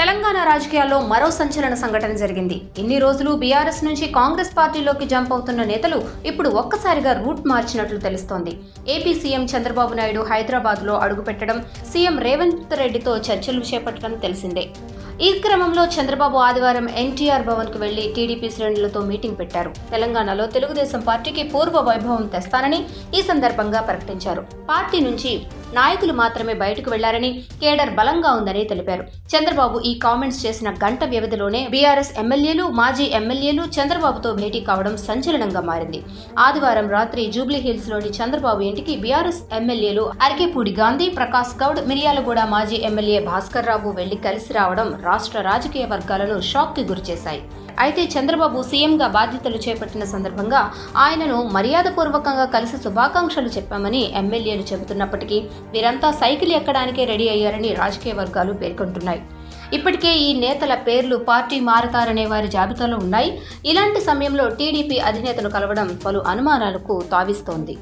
తెలంగాణ రాజకీయాల్లో మరో సంచలన సంఘటన జరిగింది. ఇన్ని రోజులు బీఆర్ఎస్ నుంచి కాంగ్రెస్ పార్టీలోకి జంప్ అవుతున్న నేతలు ఇప్పుడు ఒక్కసారిగా రూట్ మార్చినట్లు తెలుస్తోంది. ఏపీ సీఎం చంద్రబాబు నాయుడు హైదరాబాద్లో అడుగుపెట్టడం సీఎం రేవంత్ రెడ్డితో చర్చలు చేపట్టడం తెలిసిందే. ఈ క్రమంలో చంద్రబాబు ఆదివారం ఎన్టీఆర్ భవన్కు వెళ్ళి టీడీపీ శ్రేణులతో మీటింగ్ పెట్టారు. తెలంగాణలో తెలుగుదేశం పార్టీకి పూర్వ వైభవం తెస్తానని ఈ సందర్భంగా ప్రకటించారు. పార్టీ నుంచి నాయకులు మాత్రమే బయటకు వెళ్ళారని కేడర్ బలంగా ఉందని తెలిపారు. చంద్రబాబు ఈ కామెంట్స్ చేసిన గంట వ్యవధిలోనే బీఆర్ఎస్ ఎమ్మెల్యేలు మాజీ ఎమ్మెల్యేలు చంద్రబాబుతో భేటీ కావడం సంచలనంగా మారింది. ఆదివారం రాత్రి జూబ్లీ హిల్స్లోని చంద్రబాబు ఇంటికి బీఆర్ఎస్ ఎమ్మెల్యేలు అరికేపూడి గాంధీ ప్రకాష్ గౌడ్ మిర్యాలగూడ మాజీ ఎమ్మెల్యే భాస్కర్ రావు వెళ్ళి కలిసి రావడం రాష్ట్ర రాజకీయ వర్గాలను షాక్కి గురిచేశాయి. అయితే చంద్రబాబు సీఎంగా బాధ్యతలు చేపట్టిన సందర్భంగా ఆయనను మర్యాదపూర్వకంగా కలిసి శుభాకాంక్షలు చెప్పామని ఎమ్మెల్యేలు చెబుతున్నప్పటికీ వీరంతా సైకిల్ ఎక్కడానికే రెడీ అయ్యారని రాజకీయ వర్గాలు పేర్కొంటున్నాయి. ఇప్పటికే ఈ నేతల పేర్లు పార్టీ మారతారనే వారి జాబితాలో ఉన్నాయి. ఇలాంటి సమయంలో టీడీపీ అధినేతను కలవడం పలు అనుమానాలకు తావిస్తోంది.